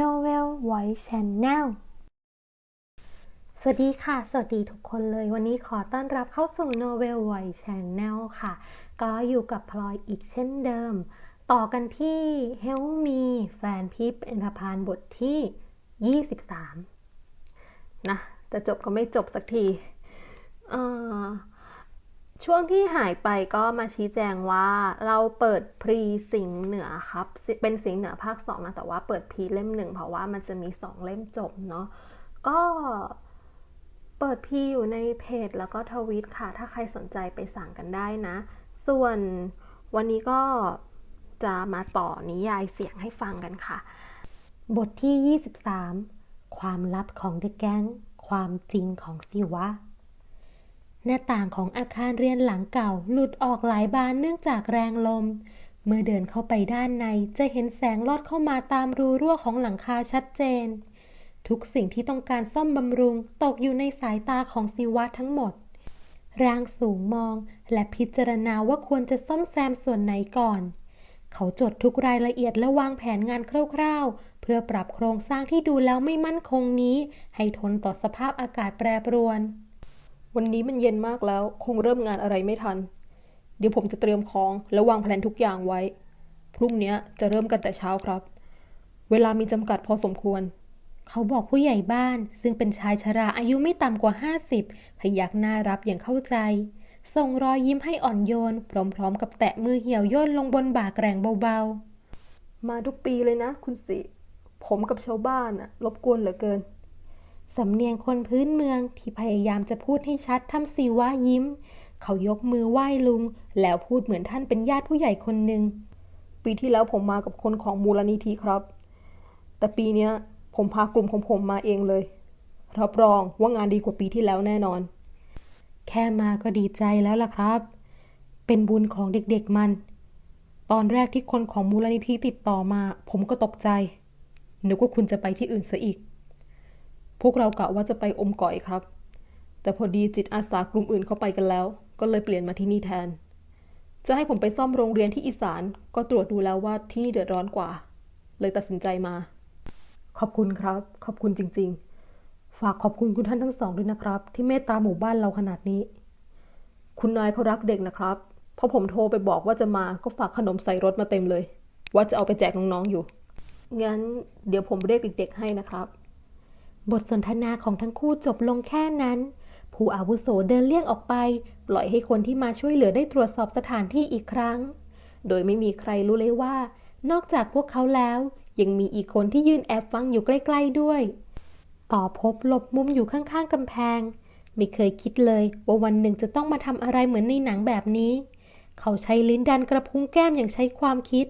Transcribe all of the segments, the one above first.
Novel Voice Channel สวัสดีค่ะ สวัสดีทุกคนเลย วันนี้ขอต้อนรับเข้าสู่ Novel Voice Channel ค่ะ ก็อยู่กับพลอยอีกเช่นเดิม ต่อกันที่ Help Me แฟนพี่เป็นพานบทที่ 23 นะ จะจบก็ไม่จบสักที เอ่อ ช่วงที่หายไปก็มาชี้แจงว่าเราเปิดพรีสิงเหนือครับ เป็นสิงเหนือภาค 2 นะ แต่ว่าเปิดพรีเล่มหนึ่งเพราะว่ามันจะมี 2 เล่มจบเนาะก็เปิดพรีอยู่ในเพจแล้วก็ทวิตค่ะ ถ้าใครสนใจไปสั่งกันได้นะ ส่วนวันนี้ก็จะมาต่อนิยายเสียงให้ฟังกันค่ะ บทที่ 23 ความลับของเดอะแก๊งความจริงของสิวะ หน้าต่างของอาคารเรียนหลังเก่าหลุดออกหลายบานเนื่องจากแรงลม เมื่อเดินเข้าไปด้านในจะเห็นแสงลอดเข้ามาตามรูรั่วของหลังคาชัดเจน ทุกสิ่งที่ต้องการซ่อมบำรุงตกอยู่ในสายตาของศิวะทั้งหมด ร่างสูงมองและพิจารณาว่าควรจะซ่อมแซมส่วนไหนก่อน เขาจดทุกรายละเอียดและวางแผนงานคร่าวๆ เพื่อปรับโครงสร้างที่ดูแล้วไม่มั่นคงนี้ ให้ทนต่อสภาพอากาศแปรปรวน วันนี้มันเย็นมากแล้ว คงเริ่มงานอะไรไม่ทัน เดี๋ยวผมจะเตรียมของและวางแผนทุกอย่างไว้ พรุ่งนี้จะเริ่มกันแต่เช้าครับ เวลามีจำกัดพอสมควร เขาบอกผู้ใหญ่บ้าน ซึ่งเป็นชายชราอายุไม่ต่ำกว่า 50 พยักหน้ารับอย่างเข้าใจ ส่งรอยยิ้มให้อ่อนโยน พร้อมๆ กับแตะมือเหี่ยวย่นลงบนบ่าแกร่งเบามาทุกปีเลยนะ คุณสิ ผมกับชาวบ้านอะรบกวนเหลือเกิน สำเนียงคนพื้นเมืองที่พยายามจะพูดให้ชัดทำสีว่ายิ้ม เขายกมือไหว้ลุง แล้วพูดเหมือนท่านเป็นญาติผู้ใหญ่คนหนึ่ง ปีที่แล้วผมมากับคนของมูลนิธิครับ แต่ปีนี้ผมพากลุ่มของผมมาเองเลย รับรองว่างานดีกว่าปีที่แล้วแน่นอน แค่มาก็ดีใจแล้วล่ะครับ เป็นบุญของเด็กๆมัน ตอนแรกที่คนของมูลนิธิติดต่อมา ผมก็ตกใจนึกว่าคุณจะไปที่อื่นซะอีก พวกเรากะว่าจะไปอมก่อยครับ แต่พอดีจิตอาสากลุ่มอื่นเข้าไปกันแล้ว ก็เลยเปลี่ยนมาที่นี่แทน จะให้ผมไปซ่อมโรงเรียนที่อีสานก็ตรวจดูแล้วว่าที่นี่เดือดร้อนกว่า เลยตัดสินใจมา ขอบคุณครับ ขอบคุณจริง ๆ ฝากขอบคุณคุณท่านทั้งสองด้วยนะครับ ที่เมตตาหมู่บ้านเราขนาดนี้ คุณนายเขารักเด็กนะครับพอผมโทรไปบอกว่าจะมาก็ฝากขนมใส่รถมาเต็มเลย ว่าจะเอาไปแจกน้องๆอยู่ งั้นเดี๋ยวผมเรียกเด็กๆให้นะครับ บทสนทนาของทั้งคู่จบลงแค่นั้น ผู้อาวุโสเดินเลี่ยงออกไป ปล่อยให้คนที่มาช่วยเหลือได้ตรวจสอบสถานที่อีกครั้ง โดยไม่มีใครรู้เลยว่า นอกจากพวกเขาแล้ว ยังมีอีกคนที่ยืนแอบฟังอยู่ใกล้ ๆด้วย ต่อพบหลบมุมอยู่ข้างๆกำแพง ไม่เคยคิดเลยว่าวันหนึ่งจะต้องมาทำอะไรเหมือนในหนังแบบนี้ เขาใช้ลิ้นดันกระพุ้งแก้มอย่างใช้ความคิด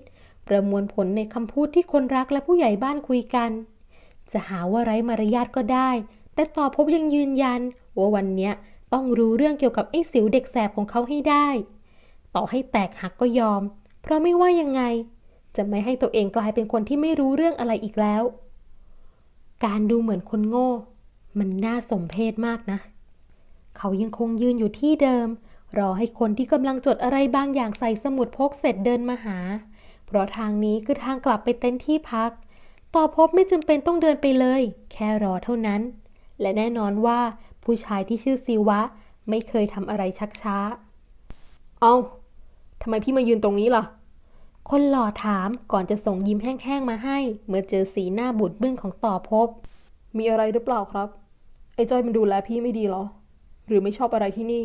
ประมวลผลในคำพูดที่คนรักและผู้ใหญ่บ้านคุยกัน จะหาว่าไร้มารยาทก็ได้ แต่ต่อพบยังยืนยัน ว่าวันเนี้ยต้องรู้เรื่องเกี่ยวกับไอ้สิวเด็กแสบของเขาให้ได้ ต่อให้แตกหักก็ยอม เพราะไม่ว่ายังไง จะไม่ให้ตัวเองกลายเป็นคนที่ไม่รู้เรื่องอะไรอีกแล้ว การดูเหมือนคนโง่ มันน่าสมเพชมากนะ เขายังคงยืนอยู่ที่เดิม รอให้คนที่กำลังจดอะไรบางอย่างใส่สมุดพกเสร็จเดินมาหา เพราะทางนี้คือทางกลับไปเต็นท์ที่พัก ต่อพบไม่จำเป็นต้องเดินไปเลย แค่รอเท่านั้น และแน่นอนว่าผู้ชายที่ชื่อซีวะ ไม่เคยทำอะไรชักช้า เอาทำไมพี่มายืนตรงนี้ล่ะ คนหล่อถามก่อนจะส่งยิ้มแห้งๆมาให้ เมื่อเจอสีหน้าบุดบึ้งของต่อพบ มีอะไรหรือเปล่าครับ ไอ้จ้อยมันดูแลพี่ไม่ดีเหรอ หรือไม่ชอบอะไรที่นี่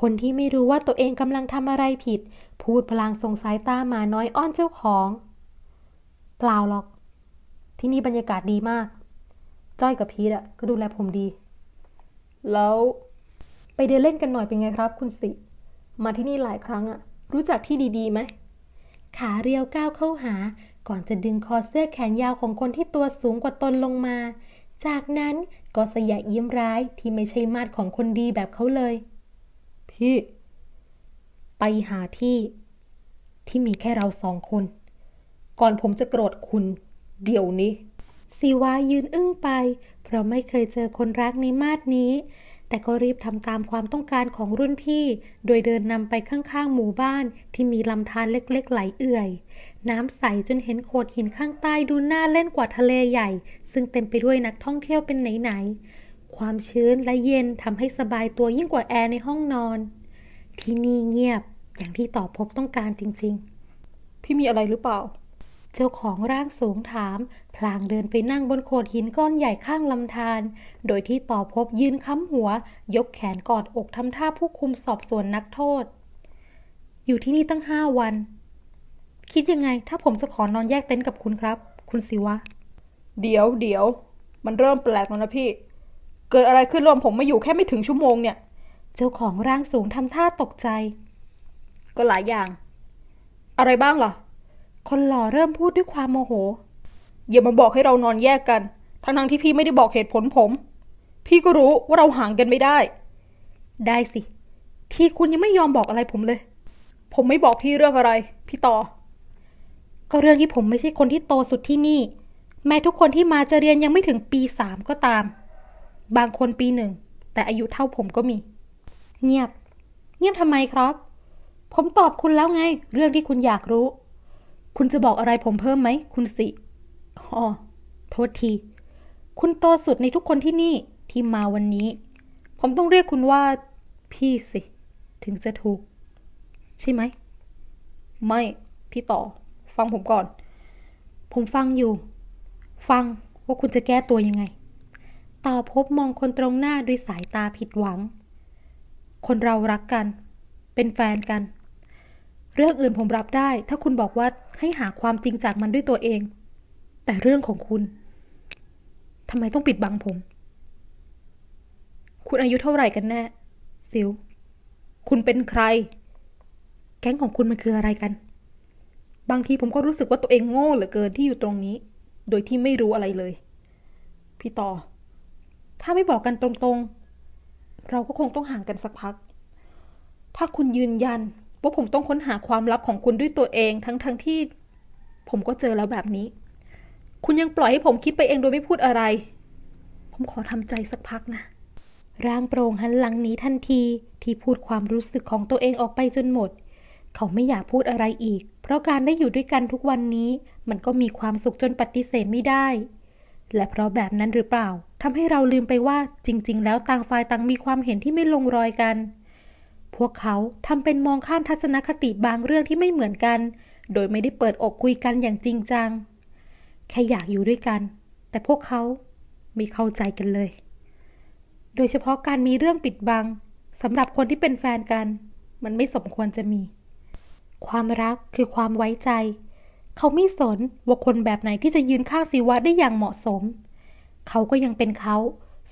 คนที่ไม่รู้ว่าตัวเองกำลังทำอะไรผิด พูดพลางส่งสายตาหมาน้อยอ้อนเจ้าของ เปล่าหรอก ที่นี่บรรยากาศดีมาก จ้อยกับพีทอะก็ดูแลผมดี แล้วไปเดินเล่นกันหน่อยเป็นไงครับคุณสิ มาที่นี่หลายครั้งอะรู้จักที่ดีๆไหม ขาเรียวก้าวเข้าหา ก่อนจะดึงคอเสื้อแขนยาวของคนที่ตัวสูงกว่าตนลงมา จากนั้นก็สยะยิ้มร้ายที่ไม่ใช่มาดของคนดีแบบเขาเลย พี่ ไปหาที่ ที่มีแค่เราสองคน ก่อนผมจะโกรธคุณ เดี๋ยวนี้ซีวายืนอึ้งไป เพราะไม่เคยเจอคนรักในมาดนี้ แต่ก็รีบทำตามความต้องการของรุ่นพี่ โดยเดินนำไปข้างๆหมู่บ้านที่มีลำธารเล็กๆ ไหลเอื่อย น้ำใสจนเห็นโขดหินข้างใต้ดูน่าเล่นกว่าทะเลใหญ่ ซึ่งเต็มไปด้วยนักท่องเที่ยวเป็นไหนๆ ความชื้นและเย็นทำให้สบายตัวยิ่งกว่าแอร์ในห้องนอน ที่นี่เงียบอย่างที่ต่อพบต้องการจริงๆ พี่มีอะไรหรือเปล่า เจ้าของร่างสูงถาม พลางเดินไปนั่งบนโขดหินก้อนใหญ่ข้างลำธารโดยที่ต่อพบยืนค้ำหัว ยกแขนกอดอกทำท่าผู้คุมสอบสวนนักโทษ อยู่ที่นี่ตั้งห้าวัน คิดยังไงถ้าผมจะขอนอนแยกเต็นท์กับคุณครับ คุณสิวะ เดี๋ยวเดี๋ยว มันเริ่มแปลกแล้วนะพี่ เกิดอะไรขึ้นรวมผมมาอยู่แค่ไม่ถึงชั่วโมงเนี่ย เจ้าของร่างสูงทำท่าตกใจ ก็หลายอย่าง อะไรบ้างล่ะ คนหล่อเริ่มพูดด้วยความโมโห อย่ามาบอกให้เรานอนแยกกัน ทั้งๆที่พี่ไม่ได้บอกเหตุผลผม พี่ก็รู้ว่าเราห่างกันไม่ได้ ได้สิ ที่คุณยังไม่ยอมบอกอะไรผมเลย ผมไม่บอกพี่เรื่องอะไร พี่ต่อ ก็เรื่องที่ผมไม่ใช่คนที่โตสุดที่นี่ แม้ทุกคนที่มาจะเรียนยังไม่ถึงปีสามก็ตาม บางคนปีหนึ่ง แต่อายุเท่าผมก็มี เงียบ เงียบทำไมครับ ผมตอบคุณแล้วไง เรื่องที่คุณอยากรู้ คุณจะบอกอะไรผมเพิ่มไหม คุณสิอ๋อโทษที คุณโตสุดในทุกคนที่นี่ที่มาวันนี้ ผมต้องเรียกคุณว่าพี่สิ ถึงจะถูก ใช่ไหม ไม่ พี่ต่อ ฟังผมก่อน ผมฟังอยู่ ฟังว่าคุณจะแก้ตัวยังไงตาพบมองคนตรงหน้าด้วยสายตาผิดหวัง คนเรารักกัน เป็นแฟนกัน เรื่องอื่นผมรับได้ ถ้าคุณบอกว่าให้หาความจริงจากมันด้วยตัวเอง แต่เรื่องของคุณทำไมต้องปิดบังผม คุณอายุเท่าไหร่กันแน่ ซิวคุณเป็นใคร แก๊งของคุณมันคืออะไรกัน บางทีผมก็รู้สึกว่าตัวเองโง่เหลือเกินที่อยู่ตรงนี้ โดยที่ไม่รู้อะไรเลย พี่ต่อ ถ้าไม่บอกกันตรงๆ เราก็คงต้องห่างกันสักพัก ถ้าคุณยืนยัน ว่าผมต้องค้นหาความลับของคุณด้วยตัวเองทั้งๆทที่ ผมก็เจอแล้วแบบนี้ คุณยังปล่อยให้ผมคิดไปเองโดยไม่พูดอะไร ผมขอทำใจสักพักนะ ร่างโปร่งหันหลังหนีทันทีที่พูดความรู้สึกของตัวเองออกไปจนหมด เขาไม่อยากพูดอะไรอีก เพราะการได้อยู่ด้วยกันทุกวันนี้ มันก็มีความสุขจนปฏิเสธไม่ได้ และเพราะแบบนั้นหรือเปล่าทำให้เราลืมไปว่าจริง ๆ แล้วต่างฝ่ายต่างมีความเห็นที่ไม่ลงรอยกัน พวกเขาทำเป็นมองข้ามทัศนคติบางเรื่องที่ไม่เหมือนกัน โดยไม่ได้เปิดอกคุยกันอย่างจริงจัง แค่อยากอยู่ด้วยกัน แต่พวกเขาไม่เข้าใจกันเลย โดยเฉพาะการมีเรื่องปิดบังสำหรับคนที่เป็นแฟนกัน มันไม่สมควรจะมี ความรักคือความไว้ใจ เขาไม่สนว่าคนแบบไหนที่จะยืนข้างศิวะได้อย่างเหมาะสม เขาก็ยังเป็นเขา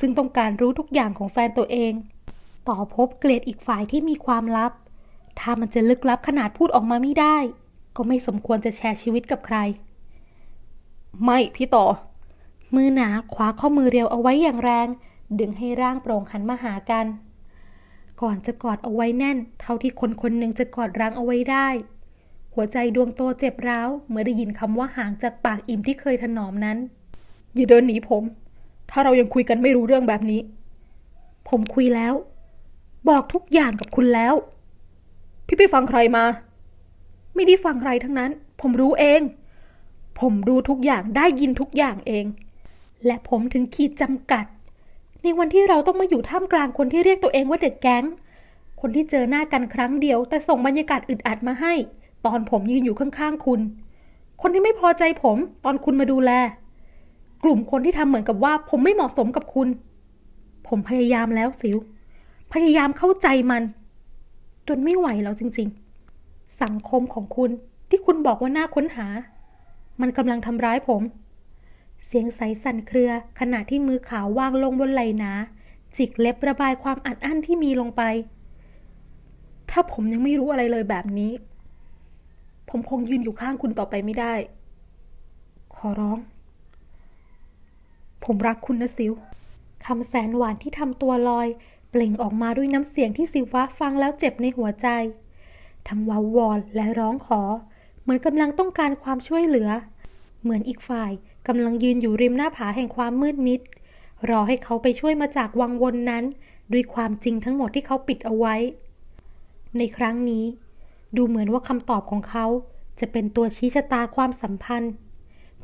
ซึ่งต้องการรู้ทุกอย่างของแฟนตัวเอง ต่อพบเกลียดอีกฝ่ายที่มีความลับ ถ้ามันจะลึกลับขนาดพูดออกมาไม่ได้ ก็ไม่สมควรจะแชร์ชีวิตกับใคร ไม่พี่ต่อ มือหนาคว้าข้อมือเรียวเอาไว้อย่างแรง ดึงให้ร่างโปร่งหันมาหากัน ก่อนจะกอดเอาไว้แน่น เท่าที่คนคนหนึ่งจะกอดรั้งเอาไว้ได้ หัวใจดวงโตเจ็บร้าว เมื่อได้ยินคำว่าห่างจากปากอิ่มที่เคยถนอมนั้น อย่าเดินหนีผม ถ้าเรายังคุยกันไม่รู้เรื่องแบบนี้ ผมคุยแล้ว บอกทุกอย่างกับคุณแล้ว พี่ไปฟังใครมา ไม่ได้ฟังใครทั้งนั้น ผมรู้เอง ผมรู้ทุกอย่างได้ยินทุกอย่างเอง และผมถึงขีดจำกัด ในวันที่เราต้องมาอยู่ท่ามกลางคนที่เรียกตัวเองว่าเด็กแก๊ง คนที่เจอหน้ากันครั้งเดียว แต่ส่งบรรยากาศอึดอัดมาให้ ตอนผมยืนอยู่ข้างๆคุณ คนที่ไม่พอใจผม ตอนคุณมาดูแล กลุ่มคนที่ทำเหมือนกับว่า ผมไม่เหมาะสมกับคุณ ผมพยายามแล้วสิว พยายามเข้าใจมันจนไม่ไหวแล้วจริง ๆ สังคมของคุณที่คุณบอกว่าน่าค้นหา มันกำลังทำร้ายผม เสียงใสสั่นเครือขณะที่มือขาววางลงบนไหลนาจิกเล็บระบายความอัดอั้นที่มีลงไป ถ้าผมยังไม่รู้อะไรเลยแบบนี้ ผมคงยืนอยู่ข้างคุณต่อไปไม่ได้ ขอร้อง ผมรักคุณนะซิวคำแสนหวานที่ทำตัวลอย เปล่งออกมาด้วยน้ำเสียงที่ซิวฟ้าฟังแล้วเจ็บในหัวใจ ทั้งวาวอนและร้องขอ เหมือนกำลังต้องการความช่วยเหลือ เหมือนอีกฝ่ายกำลังยืนอยู่ริมหน้าผาแห่งความมืดมิด รอให้เขาไปช่วยมาจากวังวนนั้น ด้วยความจริงทั้งหมดที่เขาปิดเอาไว้ ในครั้งนี้ ดูเหมือนว่าคำตอบของเขาจะเป็นตัวชี้ชะตาความสัมพันธ์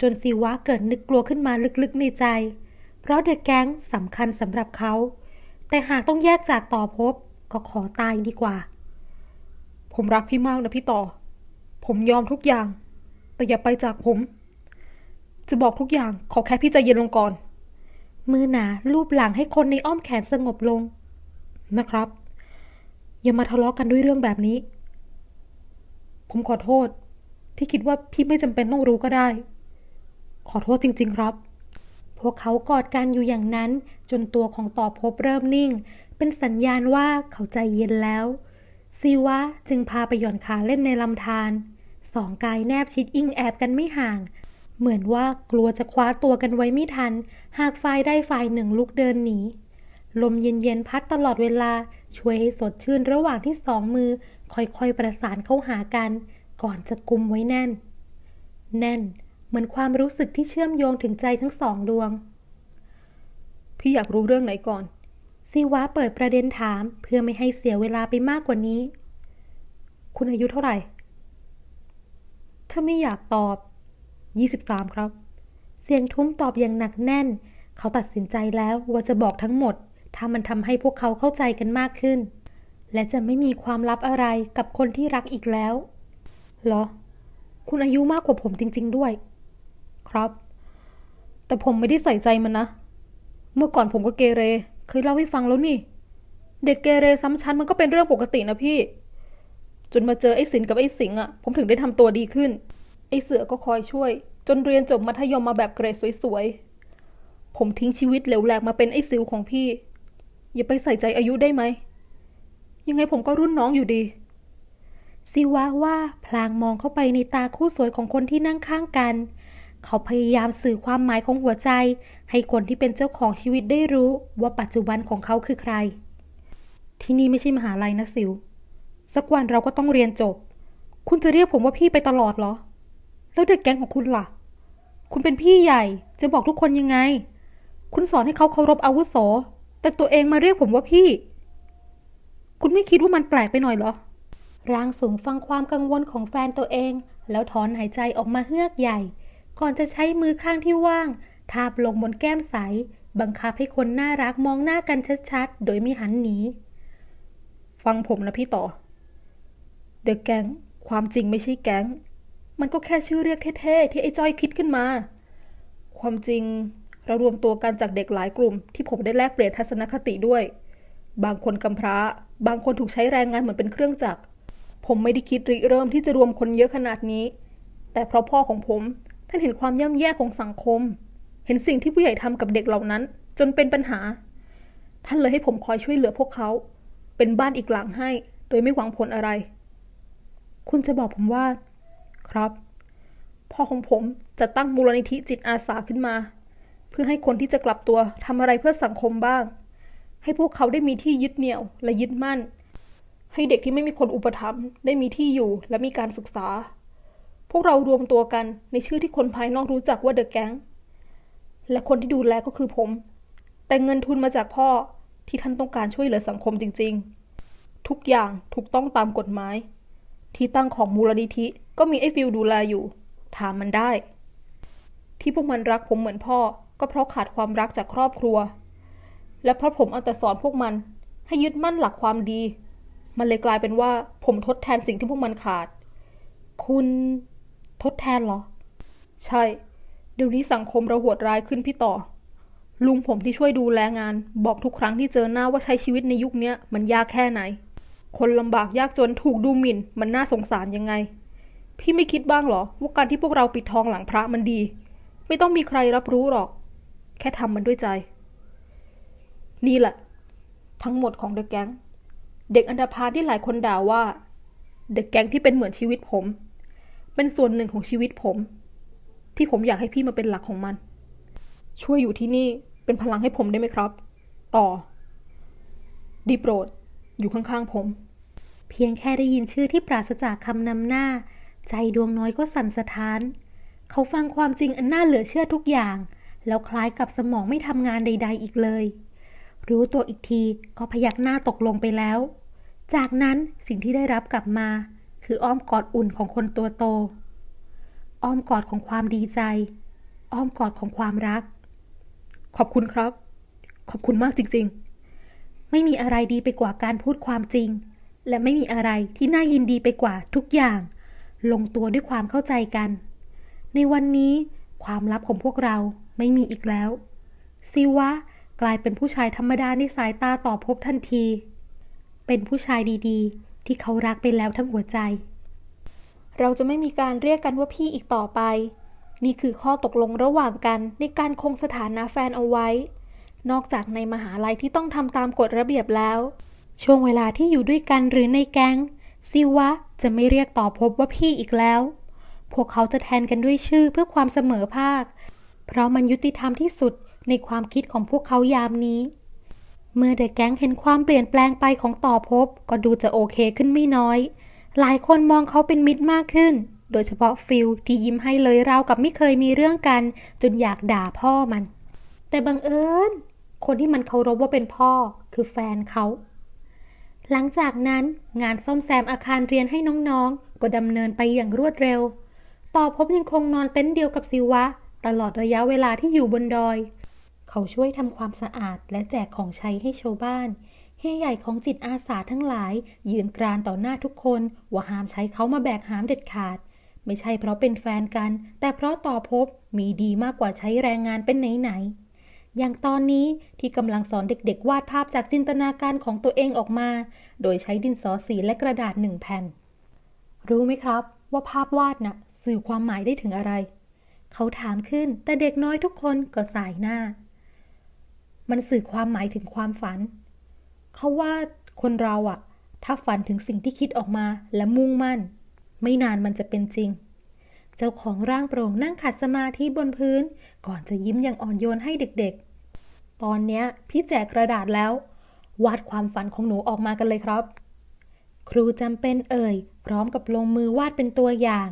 จนซีวะเกิดนึกกลัวขึ้นมาลึกๆในใจ เพราะเดอะแก๊งสำคัญสำหรับเขา แต่หากต้องแยกจากต่อภพก็ขอตายดีกว่า ผมรักพี่มากนะพี่ต่อ ผมยอมทุกอย่าง แต่อย่าไปจากผม จะบอกทุกอย่างขอแค่พี่ใจเย็นลงก่อน มือหนาลูบหลังให้คนในอ้อมแขนสงบลงนะครับ อย่ามาทะเลาะกันด้วยเรื่องแบบนี้ ผมขอโทษที่คิดว่าพี่ไม่จำเป็นต้องรู้ก็ได้ ขอโทษจริง ๆ ครับ วกเขากอดกันอยู่อย่างนั้น จนตัวของต่อภพเริ่มนิ่ง เป็นสัญญาณว่าเขาใจเย็นแล้วซีวะจึงพาไปหย่อนขาเล่นในลำธารสองกายแนบชิดอิงแอบกันไม่ห่าง เหมือนว่ากลัวจะคว้าตัวกันไว้ไม่ทัน หากฝ่ายได้ฝ่ายหนึ่งลุกเดินหนี ลมเย็นๆพัดตลอดเวลา ช่วยให้สดชื่นระหว่างที่สองมือ ค่อยๆประสานเข้าหากัน ก่อนจะกุมไว้แน่น แน่น เหมือนความรู้สึกที่เชื่อมโยงถึงใจทั้งสองดวง พี่อยากรู้เรื่องไหนก่อน ซีวะเปิดประเด็นถามเพื่อไม่ให้เสียเวลาไปมากกว่านี้ คุณอายุเท่าไหร่ ถ้าไม่อยากตอบ 23 ครับ เสียงทุ้มตอบอย่างหนักแน่น เขาตัดสินใจแล้วว่าจะบอกทั้งหมด ถ้ามันทำให้พวกเขาเข้าใจกันมากขึ้น และจะไม่มีความลับอะไรกับคนที่รักอีกแล้ว เหรอ คุณอายุมากกว่าผมจริง ๆ ด้วย ครับ แต่ผมไม่ได้ใส่ใจมันนะ เมื่อก่อนผมก็เกเร เคยเล่าให้ฟังแล้วนี่ เด็กเกเรซ้ำชั้นมันก็เป็นเรื่องปกตินะพี่ จนมาเจอไอ้สินกับไอ้สิงอะผมถึงได้ทำตัวดีขึ้น ไอ้เสือก็คอยช่วย จนเรียนจบมัธยมมาแบบเกรดสวยๆ ผมทิ้งชีวิตเหลวแหลกมาเป็นไอ้สิวของพี่ อย่าไปใส่ใจอายุได้ไหม ยังไงผมก็รุ่นน้องอยู่ดีซิวะว่าพลางมองเข้าไปในตาคู่สวยของคนที่นั่งข้างกัน เขาพยายามสื่อความหมายของหัวใจ ให้คนที่เป็นเจ้าของชีวิตได้รู้ว่าปัจจุบันของเขาคือใคร ที่นี่ไม่ใช่มหาลัยนะสิว สักวันเราก็ต้องเรียนจบ คุณจะเรียกผมว่าพี่ไปตลอดเหรอ แล้วเด็กแก๊งของคุณล่ะ คุณเป็นพี่ใหญ่จะบอกทุกคนยังไง คุณสอนให้เขาเคารพอาวุโส แต่ตัวเองมาเรียกผมว่าพี่ คุณไม่คิดว่ามันแปลกไปหน่อยเหรอ ร่างสูงฟังความกังวลของแฟนตัวเอง แล้วถอนหายใจออกมาเฮือกใหญ่ ก่อนจะใช้มือข้างที่ว่าง ทาบลงบนแก้มใส บังคับให้คนน่ารักมองหน้ากันชัดๆ โดยไม่หันหนี ฟังผมนะพี่ต่อ เดอะแก๊งความจริงไม่ใช่แก๊ง มันก็แค่ชื่อเรียกเท่ๆ ที่ไอ้จ้อยคิดขึ้นมา ความจริงเรารวมตัวกันจากเด็กหลายกลุ่ม ที่ผมได้แลกเปลี่ยนทัศนคติด้วย บางคนกำพร้า บางคนถูกใช้แรงงานเหมือนเป็นเครื่องจักร ผมไม่ได้คิดริเริ่มที่จะรวมคนเยอะขนาดนี้ แต่เพราะพ่อของผม ท่านเห็นความย่ำแย่ของสังคม เห็นสิ่งที่ผู้ใหญ่ทำกับเด็กเหล่านั้น จนเป็นปัญหา ท่านเลยให้ผมคอยช่วยเหลือพวกเขา เป็นบ้านอีกหลังให้ โดยไม่หวังผลอะไร คุณจะบอกผมว่า ครับ พ่อของผมจะตั้งมูลนิธิจิตอาสาขึ้นมา เพื่อให้คนที่จะกลับตัวทำอะไรเพื่อสังคมบ้าง ให้พวกเขาได้มีที่ยึดเหนี่ยวและยึดมั่น ให้เด็กที่ไม่มีคนอุปถัมภ์ได้มีที่อยู่และมีการศึกษา วกเรารวมตัวกันในชื่อที่คนภายนอกรู้จักว่าเดอะแก๊ง และคนที่ดูแลก็คือผม แต่เงินทุนมาจากพ่อที่ท่านต้องการช่วยเหลือสังคมจริง ๆ ทุกอย่างถูกต้องตามกฎหมาย ที่ตั้งของมูลนิธิก็มีไอ้ฟิลดูแลอยู่ ถามมันได้ ที่พวกมันรักผมเหมือนพ่อ ก็เพราะขาดความรักจากครอบครัว และเพราะผมเอาแต่สอนพวกมัน ให้ยึดมั่นหลักความดี มันเลยกลายเป็นว่าผมทดแทนสิ่งที่พวกมันขาด คุณ ทดแทนเหรอ ใช่ เดี๋ยวนี้สังคมเราโหดร้ายขึ้นพี่ต่อ ลุงผมที่ช่วยดูแลงาน บอกทุกครั้งที่เจอหน้าว่าใช้ชีวิตในยุคนี้มันยากแค่ไหน คนลำบากยากจนถูกดูหมิ่น มันน่าสงสารยังไง พี่ไม่คิดบ้างเหรอว่าการที่พวกเราปิดทองหลังพระมันดี ไม่ต้องมีใครรับรู้หรอก แค่ทำมันด้วยใจ นี่แหละ ทั้งหมดของเดอะแก๊งเด็กอันดาพาที่หลายคนด่าว่า เดอะแก๊งที่เป็นเหมือนชีวิตผม เป็นส่วนหนึ่งของชีวิตผม ที่ผมอยากให้พี่มาเป็นหลักของมัน ช่วยอยู่ที่นี่เป็นพลังให้ผมได้ไหมครับ ต่อ ดีโปรด อยู่ข้างๆผม เพียงแค่ได้ยินชื่อที่ปราศจากคำนำหน้า ใจดวงน้อยก็สั่นสะท้าน เขาฟังความจริงอันน่าเหลือเชื่อทุกอย่าง แล้วคล้ายกับสมองไม่ทำงานใด ๆ อีกเลย รู้ตัวอีกทีก็พยักหน้าตกลงไปแล้ว จากนั้นสิ่งที่ได้รับกลับมา คืออ้อมกอดอุ่นของคนตัวโต อ้อมกอดของความดีใจ อ้อมกอดของความรัก ขอบคุณครับ ขอบคุณมากจริง ๆ ไม่มีอะไรดีไปกว่าการพูดความจริง และไม่มีอะไรที่น่ายินดีไปกว่าทุกอย่าง ลงตัวด้วยความเข้าใจกัน ในวันนี้ความลับของพวกเราไม่มีอีกแล้วซิวะกลายเป็นผู้ชายธรรมดาในสายตาต่อพบทันที เป็นผู้ชายดีๆ ที่เขารักไปแล้วทั้งหัวใจ เราจะไม่มีการเรียกกันว่าพี่อีกต่อไป นี่คือข้อตกลงระหว่างกันในการคงสถานะแฟนเอาไว้ นอกจากในมหาลัยที่ต้องทำตามกฎระเบียบแล้ว ช่วงเวลาที่อยู่ด้วยกันหรือในแก๊งซิวะจะไม่เรียกต่อพบว่าพี่อีกแล้ว พวกเขาจะแทนกันด้วยชื่อเพื่อความเสมอภาค เพราะมันยุติธรรมที่สุดในความคิดของพวกเขายามนี้ เมื่อเดอะแก๊งเห็นความเปลี่ยนแปลงไปของต่อภพก็ดูจะโอเคขึ้นไม่น้อย หลายคนมองเขาเป็นมิตรมากขึ้น โดยเฉพาะฟิลที่ยิ้มให้เลยราวกับไม่เคยมีเรื่องกัน จนอยากด่าพ่อมัน แต่บังเอิญคนที่มันเคารพว่าเป็นพ่อคือแฟนเขา หลังจากนั้นงานซ่อมแซมอาคารเรียนให้น้องๆ ก็ดำเนินไปอย่างรวดเร็ว ต่อพบยังคงนอนเต็นท์เดียวกับซิวะ ตลอดระยะเวลาที่อยู่บนดอย เขาช่วยทำความสะอาดและแจกของใช้ให้ชาวบ้านเฮียใหญ่ของจิตอาสาทั้งหลาย ยืนกรานต่อหน้าทุกคน ว่าห้ามใช้เขามาแบกหามเด็ดขาด ไม่ใช่เพราะเป็นแฟนกัน แต่เพราะต่อพบมีดีมากกว่าใช้แรงงานเป็นไหนๆอย่างตอนนี้ที่กำลังสอนเด็กๆ วาดภาพจากจินตนาการของตัวเองออกมา โดยใช้ดินสอสีและกระดาษหนึ่งแผ่น รู้ไหมครับ ว่าภาพวาดน่ะสื่อความหมายได้ถึงอะไร เขาถามขึ้นแต่เด็กน้อยทุกคนก็สายหน้า มันสื่อความหมายถึงความฝัน เขาว่าคนเราอะถ้าฝันถึงสิ่งที่คิดออกมาและมุ่งมั่น ไม่นานมันจะเป็นจริง เจ้าของร่างโปร่งนั่งขัดสมาธิบนพื้น ก่อนจะยิ้มอย่างอ่อนโยนให้เด็กๆ ตอนเนี้ยพี่แจกกระดาษแล้ว วาดความฝันของหนูออกมากันเลยครับ ครูจำเป็นเอ่ย พร้อมกับลงมือวาดเป็นตัวอย่าง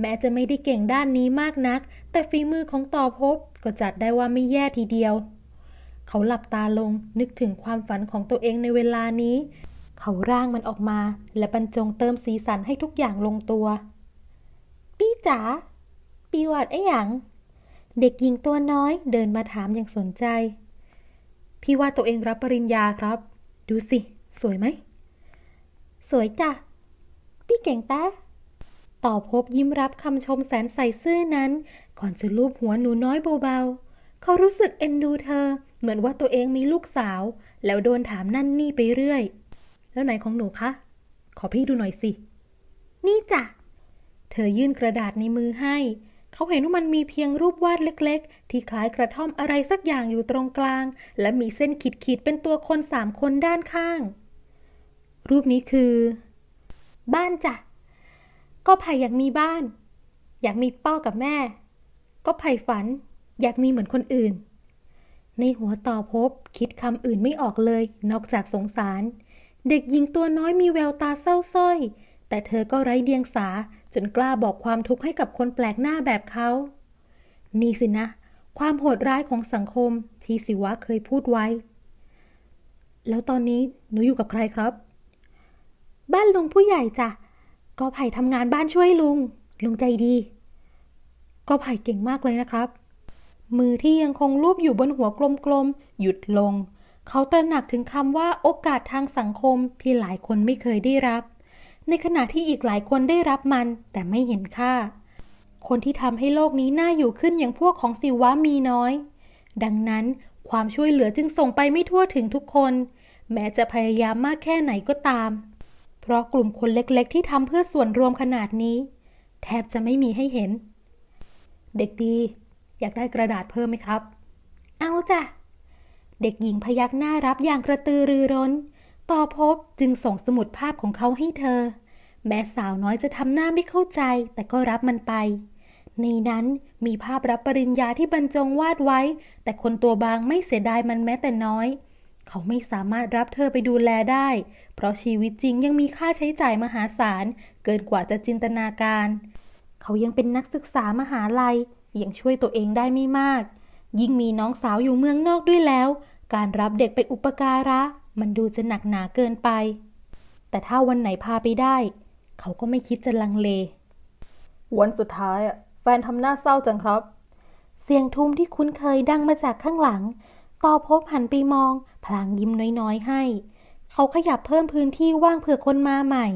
แม้จะไม่ได้เก่งด้านนี้มากนัก แต่ฝีมือของต่อภพก็จัดได้ว่าไม่แย่ทีเดียว เขาหลับตาลงนึกถึงความฝันของตัวเองในเวลานี้ เขาร่างมันออกมา และบรรจงเติมสีสันให้ทุกอย่างลงตัว ปี้จ๋าปีวัดไอ้หยัง เด็กหญิงตัวน้อยเดินมาถามอย่างสนใจ พี่ว่าตัวเองรับปริญญาครับ ดูสิ สวยไหม สวยจ้ะ พี่เก่งแต้ต่อพบยิ้มรับคำชมแสนใส่ซื่อนั้น ก่อนจะลูบหัวหนูน้อยเบาๆ เขารู้สึกเอ็นดูเธอ เหมือนว่าตัวเองมีลูกสาว แล้วโดนถามนั่นนี่ไปเรื่อย แล้วไหนของหนูคะ ขอพี่ดูหน่อยสิ นี่จ้ะ เธอยื่นกระดาษในมือให้ เขาเห็นว่ามันมีเพียงรูปวาดเล็ก ๆ ที่คล้ายกระท่อมอะไรสักอย่างอยู่ตรงกลาง และมีเส้นขีดๆเป็นตัวคนสามคนด้านข้าง รูปนี้คือ บ้านจ้ะ ก็ไผ่อยากมีบ้าน อยากมีพ่อกับแม่ ก็ไผ่ฝัน อยากมีเหมือนคนอื่น ในหัวต่อพบคิดคำอื่นไม่ออกเลย นอกจากสงสาร เด็กหญิงตัวน้อยมีแววตาเศร้าส้อย แต่เธอก็ไร้เดียงสาจนกล้าบอกความทุกข์ให้กับคนแปลกหน้าแบบเขา นี่สินะ ความโหดร้ายของสังคมที่สิวะเคยพูดไว้ แล้วตอนนี้หนูอยู่กับใครครับ บ้านลุงผู้ใหญ่จ้ะก็ไผ่ทำงานบ้านช่วยลุง ลุงใจดี ก็ไผ่เก่งมากเลยนะครับ มือที่ยังคงลูบอยู่บนหัวกลมๆ หยุดลง เขาตระหนักถึงคำว่าโอกาสทางสังคมที่หลายคนไม่เคยได้รับ ในขณะที่อีกหลายคนได้รับมันแต่ไม่เห็นค่า คนที่ทำให้โลกนี้น่าอยู่ขึ้นอย่างพวกของสิวะมีน้อย ดังนั้นความช่วยเหลือจึงส่งไปไม่ทั่วถึงทุกคน แม้จะพยายามมากแค่ไหนก็ตาม เพราะกลุ่มคนเล็กๆ ที่ทำเพื่อส่วนรวมขนาดนี้ แทบจะไม่มีให้เห็น เด็กดี อยากได้กระดาษเพิ่มไหมครับ เอาจ้ะ เด็กหญิงพยักหน้ารับอย่างกระตือรือร้น ต่อพบจึงส่งสมุดภาพของเขาให้เธอ แม้สาวน้อยจะทำหน้าไม่เข้าใจ แต่ก็รับมันไป ในนั้นมีภาพรับปริญญาที่บรรจงวาดไว้ แต่คนตัวบางไม่เสียดายมันแม้แต่น้อย เขาไม่สามารถรับเธอไปดูแลได้ เพราะชีวิตจริงยังมีค่าใช้จ่ายมหาศาล เกินกว่าจะจินตนาการ เขายังเป็นนักศึกษามหาลัย ยังช่วยตัวเองได้ไม่มาก ยิ่งมีน้องสาวอยู่เมืองนอกด้วยแล้ว การรับเด็กไปอุปการะ มันดูจะหนักหนาเกินไป แต่ถ้าวันไหนพาไปได้ เขาก็ไม่คิดจะลังเล วันสุดท้ายอะฟนทำหน้าเศร้าจังครับ เสียงทุ้มที่คุ้นเคยดังมาจากข้างหลัง ต่อพบหันไปมอง พลางยิ้มน้อยๆให้ เขาขยับเพิ่มพื้นที่ว่างเผื่อคนมาใหม่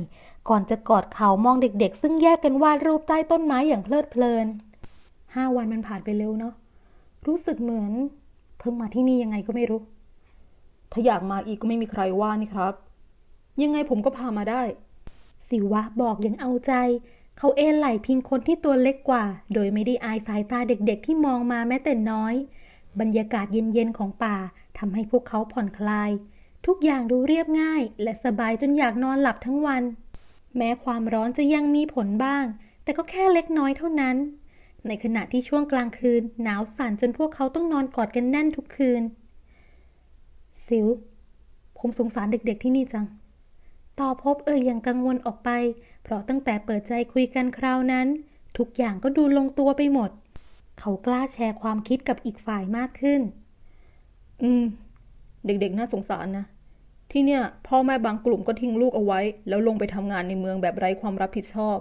ก่อนจะกอดเขามองเด็กๆ ซึ่งแยกกันวาดรูปใต้ต้นไม้อย่างเพลิดเพลิน ห้าวันมันผ่านไปเร็วเนาะ รู้สึกเหมือน เพิ่งมาที่นี่ยังไงก็ไม่รู้ ถ้าอยากมาอีกก็ไม่มีใครว่านี่ครับ ยังไงผมก็พามาได้ สิวะบอกอยังเอาใจ เขาเอนไหลพิงคนที่ตัวเล็กกว่า โดยไม่ได้อายสายตาเด็กๆที่มองมาแม้แต่น้อย บรรยากาศเย็นๆของป่าทำให้พวกเขาผ่อนคลาย ทุกอย่างดูเรียบง่าย และสบายจนอยากนอนหลับทั้งวัน แม้ความร้อนจะยังมีผลบ้าง แต่ก็แค่เล็กน้อยเท่านั้น ในขณะที่ช่วงกลางคืนหนาวสั่นจนพวกเขาต้องนอนกอดกันแน่นทุกคืน สิว ผมสงสารเด็กๆที่นี่จัง ต่อพบเอ่ยอย่างกังวลออกไป เพราะตั้งแต่เปิดใจคุยกันคราวนั้น ทุกอย่างก็ดูลงตัวไปหมด เขากล้าแชร์ความคิดกับอีกฝ่ายมากขึ้น อืม เด็กๆน่าสงสารนะ ที่เนี่ย พ่อแม่บางกลุ่มก็ทิ้งลูกเอาไว้ แล้วลงไปทำงานในเมืองแบบไร้ความรับผิดชอบ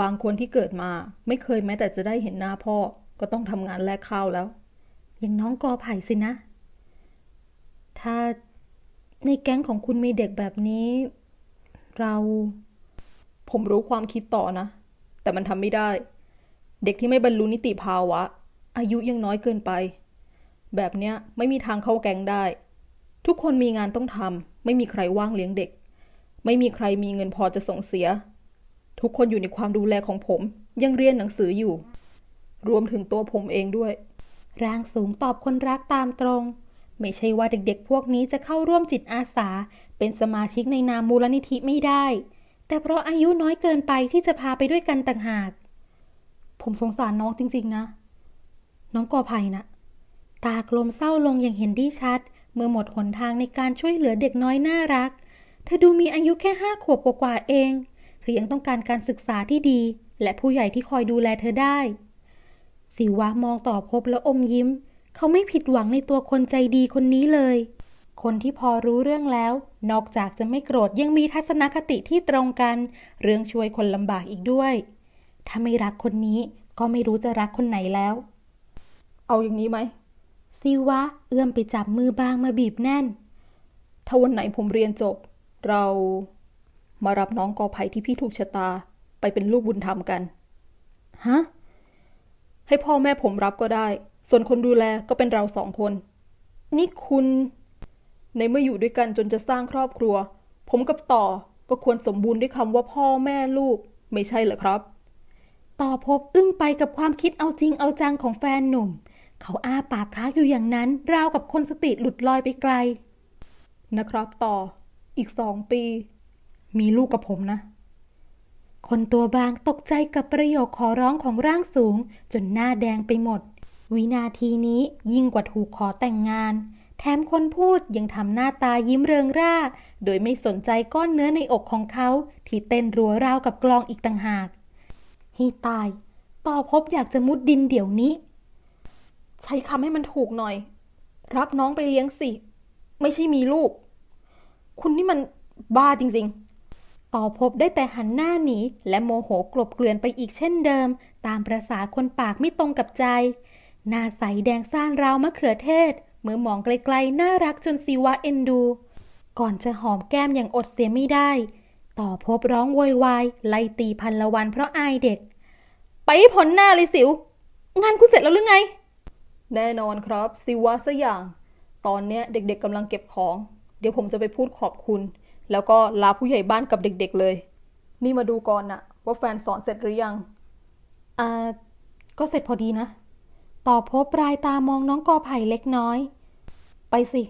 บางคนที่เกิดมาไม่เคยแม้แต่จะได้เห็นหน้าพ่อ ก็ต้องทำงานแลกข้าวแล้ว อย่างน้องกอไผ่สินะ ถ้าในแก๊งของคุณมีเด็กแบบนี้ เรา ผมรู้ความคิดต่อนะ แต่มันทำไม่ได้ เด็กที่ไม่บรรลุนิติภาวะ อายุยังน้อยเกินไป แบบเนี้ยไม่มีทางเข้าแก๊งได้ ทุกคนมีงานต้องทำไม่มีใครว่างเลี้ยงเด็ก ไม่มีใครมีเงินพอจะส่งเสีย ทุกคนอยู่ในความดูแลของผม ยังเรียนหนังสืออยู่ รวมถึงตัวผมเองด้วย ร่างสูงตอบคนรักตามตรง ไม่ใช่ว่าเด็กๆ พวกนี้จะเข้าร่วมจิตอาสา เป็นสมาชิกในนามมูลนิธิไม่ได้ แต่เพราะอายุน้อยเกินไปที่จะพาไปด้วยกันต่างหาก ผมสงสารน้องจริง ๆ นะ น้องกอไผ่นะ ตากลมเศร้าลงอย่างเห็นได้ชัด เมื่อหมดหนทางในการช่วยเหลือเด็กน้อยน่ารัก เธอดูมีอายุแค่ห้าขวบกว่าๆเอง เธอยังต้องการการศึกษาที่ดี และผู้ใหญ่ที่คอยดูแลเธอได้ สิวะมองต่อพบแล้วอมยิ้ม เขาไม่ผิดหวังในตัวคนใจดีคนนี้เลย คนที่พอรู้เรื่องแล้ว นอกจากจะไม่โกรธยังมีทัศนคติที่ตรงกัน เรื่องช่วยคนลำบากอีกด้วย ถ้าไม่รักคนนี้ก็ไม่รู้จะรักคนไหนแล้ว เอาอย่างนี้ไหมสิวะเอื้อมไปจับมือบางมาบีบแน่น ถ้าวันไหนผมเรียนจบ เรา มารับน้องกอไผ่ที่พี่ถูกชะตาไปเป็นลูกบุญธรรมกัน ฮะ ให้พ่อแม่ผมรับก็ได้ ส่วนคนดูแลก็เป็นเราสองคน นี่คุณ ในเมื่ออยู่ด้วยกันจนจะสร้างครอบครัว ผมกับต่อก็ควรสมบูรณ์ด้วยคำว่าพ่อแม่ลูก ไม่ใช่เหรอครับ ต่อพบอึ้งไปกับความคิดเอาจริงเอาจังของแฟนหนุ่ม เขาอ้าปากค้างอยู่อย่างนั้น ราวกับคนสติหลุดลอยไปไกล นะครับต่อ อีกสองปี มีลูกกับผมนะ คนตัวบางตกใจกับประโยคขอร้องของร่างสูง จนหน้าแดงไปหมด วินาทีนี้ยิ่งกว่าถูกขอแต่งงาน แถมคนพูดยังทำหน้าตายิ้มเริงร่า โดยไม่สนใจก้อนเนื้อในอกของเขา ที่เต้นรัวราวกับกลองอีกต่างหากให้ตาย ต่อพบอยากจะมุดดินเดี๋ยวนี้ ใช้คำให้มันถูกหน่อย รับน้องไปเลี้ยงสิ ไม่ใช่มีลูก คุณนี่มันบ้าจริง ๆ ต่อพบได้แต่หันหน้าหนีและโมโหกลบเกลื่อนไปอีกเช่นเดิม ตามประษาคนปากไม่ตรงกับใจ หน้าใสแดงซ่านราวมะเขือเทศ เมื่อมองไกลๆ น่ารักจนซีวะเอ็นดู ก่อนจะหอมแก้มอย่างอดเสียไม่ได้ ต่อพบร้องโวยวายไล่ตีพันละวันเพราะอายเด็ก ไปให้พ้นหน้าเลยสิว งานคุณเสร็จแล้วหรือไง แน่นอนครับสิวะสัอย่าง ตอนเนี้ยเด็กๆกำลังเก็บของ เดี๋ยวผมจะไปพูดขอบคุณ แล้วก็ลาผู้ใหญ่บ้านกับเด็กๆเลย นี่มาดูก่อนนะว่าแฟนสอนเสร็จหรือยัง อ่า ก็เสร็จพอดีนะ ต่อพบปลายตามองน้องกอไผ่เล็กน้อย ไปสิ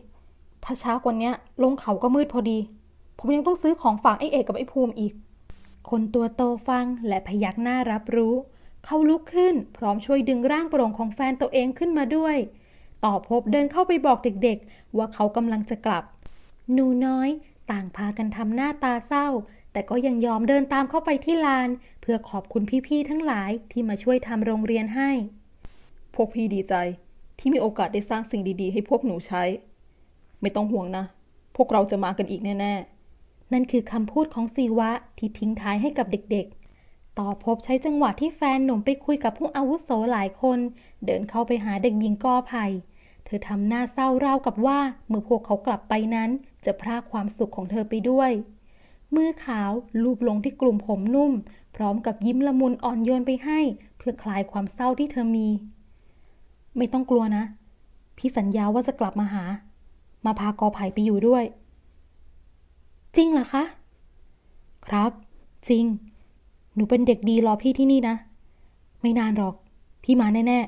ถ้าช้ากว่านี้ลงเขาก็มืดพอดี ผมยังต้องซื้อของฝากไอ้เอกกับไอ้ภูมิอีก คนตัวโตฟังและพยักหน้ารับรู้ เขาลุกขึ้น พร้อมช่วยดึงร่างโปร่งของแฟนตัวเองขึ้นมาด้วย ต่อพบเดินเข้าไปบอกเด็กๆ ว่าเขากำลังจะกลับ หนูน้อย ต่างพากันทำหน้าตาเศร้า แต่ก็ยังยอมเดินตามเข้าไปที่ลาน เพื่อขอบคุณพี่ๆทั้งหลายที่มาช่วยทำโรงเรียนให้ พวกพี่ดีใจ ที่มีโอกาสได้สร้างสิ่งดีๆ ให้พวกหนูใช้ ไม่ต้องห่วงนะ พวกเราจะมากันอีกแน่ๆ นั่นคือคำพูดของซีวะที่ทิ้งท้ายให้กับเด็กๆต่อพบใช้จังหวะที่แฟนหนุ่มไปคุยกับผู้อาวุโสหลายคน เดินเข้าไปหาเด็กหญิงกอไผ่ ธอทำหน้าเศร้าราวกับว่าเมื่อพวกเขากลับไปนั้น จะพรากความสุขของเธอไปด้วย มือขาวลูบลงที่กลุ่มผมนุ่ม พร้อมกับยิ้มละมุนอ่อนโยนไปให้ เพื่อคลายความเศร้าที่เธอมี ไม่ต้องกลัวนะ พี่สัญญาว่าจะกลับมาหา มาพากอไผ่ไปอยู่ด้วย จริงเหรอคะ ครับ จริง หนูเป็นเด็กดีรอพี่ที่นี่นะ ไม่นานหรอก พี่มาแน่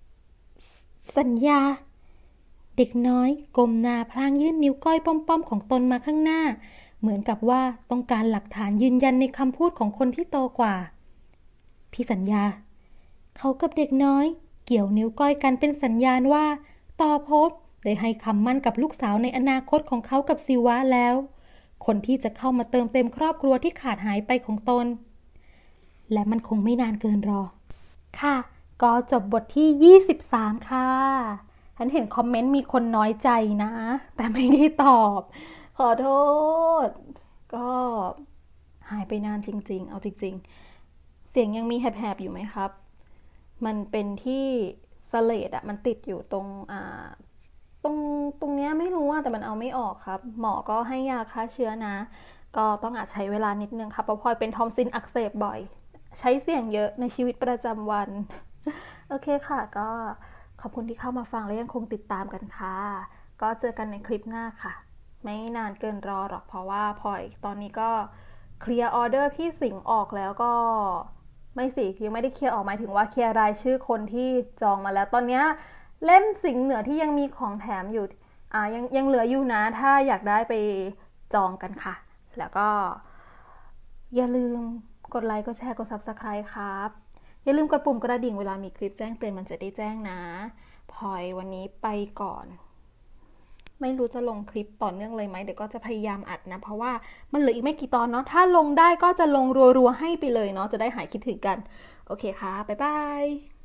ๆสัญญา เด็กน้อยก้มหน้าพลางยื่นนิ้วก้อยป้อมๆของตนมาข้างหน้า เหมือนกับว่าต้องการหลักฐานยืนยันในคำพูดของคนที่โตกว่า พี่สัญญา เขากับเด็กน้อย เกี่ยวนิ้วก้อยกันเป็นสัญญาณว่า ต่อภพได้ให้คำมั่นกับลูกสาวในอนาคตของเขากับซิวะแล้ว คนที่จะเข้ามาเติมเต็มครอบครัวที่ขาดหายไปของตน และมันคงไม่นานเกินรอ ค่ะ ก็จบบทที่ 23 ค่ะ ฉันเห็นคอมเมนต์มีคนน้อยใจนะ แต่ไม่ได้ตอบ ขอโทษ ก็หายไปนานจริง ๆ เอาจริง ๆ เสียงยังมีแหบๆอยู่ไหมครับ มันเป็นที่สเลดอะมันติดอยู่ตรงอ่าตรงตรงเนี้ยไม่รู้อะแต่มันเอาไม่ออกครับ หมอก็ให้ยาฆ่าเชื้อนะ ก็ต้องอาจใช้เวลานิดนึงครับเพราะพลอยเป็นทอมซินอักเสบบ่อย ใช้เสียงเยอะในชีวิตประจำวัน โอเคค่ะก็ อบคุณที่เข้ามาฟังและยังคงติดตามกันค่ะ ก็เจอกันในคลิปหน้าค่ะ ไม่นานเกินรอหรอกเพราะว่าพลอยตอนนี้ก็เคลียร์ออเดอร์พี่สิงห์ออกแล้วก็ไม่สิยังไม่ได้เคลียร์ออกหมายถึงว่าเคลียร์รายชื่อคนที่จองมาแล้วตอนเนี้ยเล่มสิงห์เหนือที่ยังมีของแถมอยู่อ่ายังยังเหลืออยู่นะถ้าอยากได้ไปจองกันค่ะ แล้วก็ อย่าลืมกดไลค์กดแชร์กด Subscribe ครับ อย่าลืมกดปุ่มกระดิ่งเวลามีคลิปแจ้งเตือนมันจะได้แจ้งนะพลอยวันนี้ไปก่อน ไม่รู้จะลงคลิปต่อเนื่องเลยไหมเดี๋ยวก็จะพยายามอัดนะ เพราะว่ามันเหลืออีกไม่กี่ตอนเนาะถ้าลงได้ก็จะลงรัวๆให้ไปเลยเนาะจะได้หายคิดถึงกัน โอเคค่ะบ๊ายบาย